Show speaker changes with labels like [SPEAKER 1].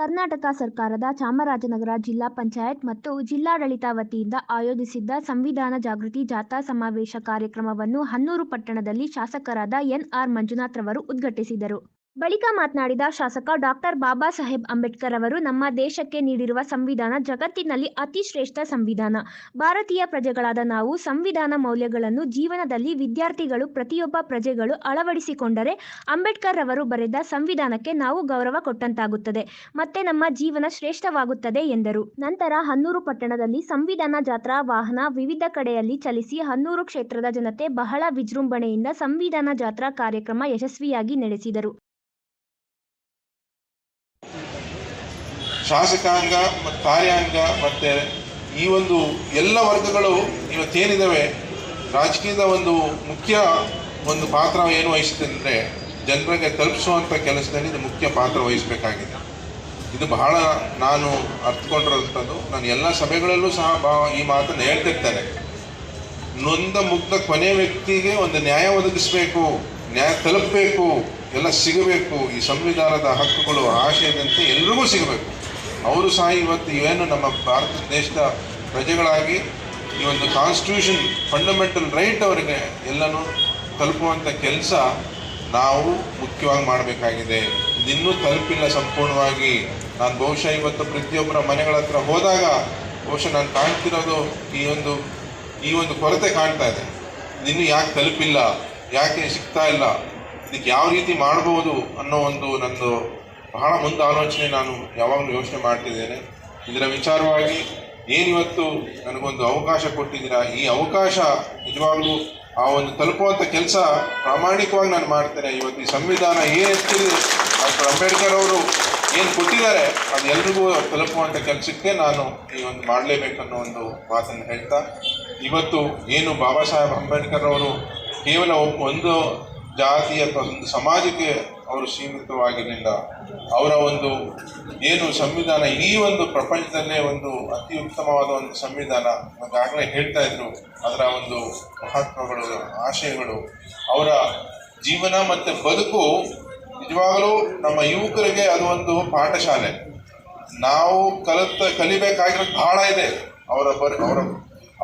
[SPEAKER 1] ಕರ್ನಾಟಕ ಸರ್ಕಾರದ ಚಾಮರಾಜನಗರ ಜಿಲ್ಲಾ ಪಂಚಾಯತ್ ಮತ್ತು ಜಿಲ್ಲಾಡಳಿತ ವತಿಯಿಂದ ಆಯೋಜಿಸಿದ್ದ ಸಂವಿಧಾನ ಜಾಗೃತಿ ಜಾಥಾ ಸಮಾವೇಶ ಕಾರ್ಯಕ್ರಮವನ್ನು ಹನ್ನೂರು ಪಟ್ಟಣದಲ್ಲಿ ಶಾಸಕರಾದ ಎನ್ಆರ್ ಮಂಜುನಾಥ್ ರವರು ಉದ್ಘಾಟಿಸಿದರು. ಬಳಿಕ ಮಾತನಾಡಿದ ಶಾಸಕ ಡಾಕ್ಟರ್ ಬಾಬಾ ಸಾಹೇಬ್ ಅಂಬೇಡ್ಕರ್ ಅವರು, ನಮ್ಮ ದೇಶಕ್ಕೆ ನೀಡಿರುವ ಸಂವಿಧಾನ ಜಗತ್ತಿನಲ್ಲಿ ಅತಿ ಶ್ರೇಷ್ಠ ಸಂವಿಧಾನ. ಭಾರತೀಯ ಪ್ರಜೆಗಳಾದ ನಾವು ಸಂವಿಧಾನ ಮೌಲ್ಯಗಳನ್ನು ಜೀವನದಲ್ಲಿ ವಿದ್ಯಾರ್ಥಿಗಳು, ಪ್ರತಿಯೊಬ್ಬ ಪ್ರಜೆಗಳು ಅಳವಡಿಸಿಕೊಂಡರೆ ಅಂಬೇಡ್ಕರ್ ಅವರು ಬರೆದ ಸಂವಿಧಾನಕ್ಕೆ ನಾವು ಗೌರವ ಕೊಟ್ಟಂತಾಗುತ್ತದೆ. ಮತ್ತೆ ನಮ್ಮ ಜೀವನ ಶ್ರೇಷ್ಠವಾಗುತ್ತದೆ ಎಂದರು. ನಂತರ ಹನ್ನೂರು ಪಟ್ಟಣದಲ್ಲಿ ಸಂವಿಧಾನ ಜಾತ್ರಾ ವಾಹನ ವಿವಿಧ ಕಡೆಯಲ್ಲಿ ಚಲಿಸಿ ಹನ್ನೂರು ಕ್ಷೇತ್ರದ ಜನತೆ ಬಹಳ ವಿಜೃಂಭಣೆಯಿಂದ ಸಂವಿಧಾನ ಜಾತ್ರಾ ಕಾರ್ಯಕ್ರಮ ಯಶಸ್ವಿಯಾಗಿ ನಡೆಸಿದರು.
[SPEAKER 2] ಶಾಸಕಾಂಗ ಮತ್ತು ಕಾರ್ಯಾಂಗ ಮತ್ತು ಈ ಒಂದು ಎಲ್ಲ ವರ್ಗಗಳು ಇವತ್ತೇನಿದ್ದಾವೆ ರಾಜಕೀಯದ ಒಂದು ಮುಖ್ಯ ಒಂದು ಪಾತ್ರ ಏನು ವಹಿಸುತ್ತೆ ಅಂದರೆ ಜನರಿಗೆ ತಲುಪಿಸುವಂಥ ಕೆಲಸದಲ್ಲಿ ಇದು ಮುಖ್ಯ ಪಾತ್ರ ವಹಿಸಬೇಕಾಗಿದೆ. ಇದು ಬಹಳ ನಾನು ಅರ್ಥಕೊಂಡಿರೋಂಥದ್ದು ನಾನು ಎಲ್ಲ ಸಭೆಗಳಲ್ಲೂ ಸಹ ಬಾ ಈ ಮಾತನ್ನು ಹೇಳ್ತಿರ್ತಾರೆ ನೊಂದ ಮುಗ್ಧ ಕೊನೆ ವ್ಯಕ್ತಿಗೆ ಒಂದು ನ್ಯಾಯ ಒದಗಿಸಬೇಕು, ನ್ಯಾಯ ತಲುಪಬೇಕು, ಎಲ್ಲ ಸಿಗಬೇಕು, ಈ ಸಂವಿಧಾನದ ಹಕ್ಕುಗಳು, ಆಶಯದಂತೆ ಎಲ್ರಿಗೂ ಸಿಗಬೇಕು. ಅವರು ಸಹ ಇವತ್ತು ಏನು ನಮ್ಮ ಭಾರತ ದೇಶದ ಪ್ರಜೆಗಳಾಗಿ ಈ ಒಂದು ಕಾನ್ಸ್ಟಿಟ್ಯೂಷನ್ ಫಂಡಮೆಂಟಲ್ ರೈಟ್ ಅವರಿಗೆ ಎಲ್ಲನೂ ತಲುಪುವಂಥ ಕೆಲಸ ನಾವು ಮುಖ್ಯವಾಗಿ ಮಾಡಬೇಕಾಗಿದೆ. ಇನ್ನೂ ತಲುಪಿಲ್ಲ ಸಂಪೂರ್ಣವಾಗಿ. ನಾನು ಬಹುಶಃ ಇವತ್ತು ಪ್ರತಿಯೊಬ್ಬರ ಮನೆಗಳ ಹತ್ರ ಹೋದಾಗ ಬಹುಶಃ ನಾನು ಕಾಣ್ತಿರೋದು ಈ ಒಂದು ಈ ಒಂದು ಕೊರತೆ ಕಾಣ್ತಾ ಇದೆ. ಇನ್ನೂ ಯಾಕೆ ತಲುಪಿಲ್ಲ? ಯಾಕೆ ಸಿಗ್ತಾ ಇಲ್ಲ? ಇದಕ್ಕೆ ಯಾವ ರೀತಿ ಮಾಡ್ಬೋದು ಅನ್ನೋ ಒಂದು ನಂದು ಬಹಳ ಮುಂದೆ ಆಲೋಚನೆ ನಾನು ಯಾವಾಗಲೂ ಯೋಚನೆ ಮಾಡ್ತಿದ್ದೇನೆ. ಇದರ ವಿಚಾರವಾಗಿ ಏನಿವತ್ತು ನನಗೊಂದು ಅವಕಾಶ ಕೊಟ್ಟಿದ್ದೀರಾ? ಈ ಅವಕಾಶ ನಿಜವಾಗ್ಲೂ ಆ ಒಂದು ತಲುಪುವಂಥ ಕೆಲಸ ಪ್ರಾಮಾಣಿಕವಾಗಿ ನಾನು ಮಾಡ್ತೇನೆ. ಇವತ್ತು ಈ ಸಂವಿಧಾನ ಏನು ಡಾಕ್ಟರ್ ಅಂಬೇಡ್ಕರ್ ಅವರು ಏನು ಕೊಟ್ಟಿದ್ದಾರೆ, ಅದು ಎಲ್ರಿಗೂ ತಲುಪುವಂಥ ಕೆಲಸಕ್ಕೆ ನಾನು ಈ ಒಂದು ಮಾಡಲೇಬೇಕನ್ನೋ ಒಂದು ಮಾತನ್ನು ಹೇಳ್ತಾ, ಇವತ್ತು ಏನು ಬಾಬಾ ಸಾಹೇಬ್ ಅಂಬೇಡ್ಕರ್ ಅವರು ಕೇವಲ ಒಂದು ಜಾತಿ ಅಥವಾ ಒಂದು ಸಮಾಜಕ್ಕೆ ಅವರು ಸೀಮಿತವಾಗಿರಲಿಲ್ಲ. ಅವರ ಒಂದು ಏನು ಸಂವಿಧಾನ, ಈ ಒಂದು ಪ್ರಪಂಚದಲ್ಲೇ ಒಂದು ಅತಿ ಉತ್ತಮವಾದ ಒಂದು ಸಂವಿಧಾನ ಈಗಾಗಲೇ ಹೇಳ್ತಾ ಇದ್ರು. ಅದರ ಒಂದು ಮಹಾತ್ಮಗಳು, ಆಶಯಗಳು. ಅವರ ಜೀವನ ಮತ್ತು ಬದುಕು ನಿಜವಾಗಲೂ ನಮ್ಮ ಯುವಕರಿಗೆ ಅದು ಒಂದು ಪಾಠಶಾಲೆ. ನಾವು ಕಲಿತ ಕಲಿಬೇಕಾಗಿರೋದು ಬಹಳ ಇದೆ. ಅವರ ಬರ್ ಅವರ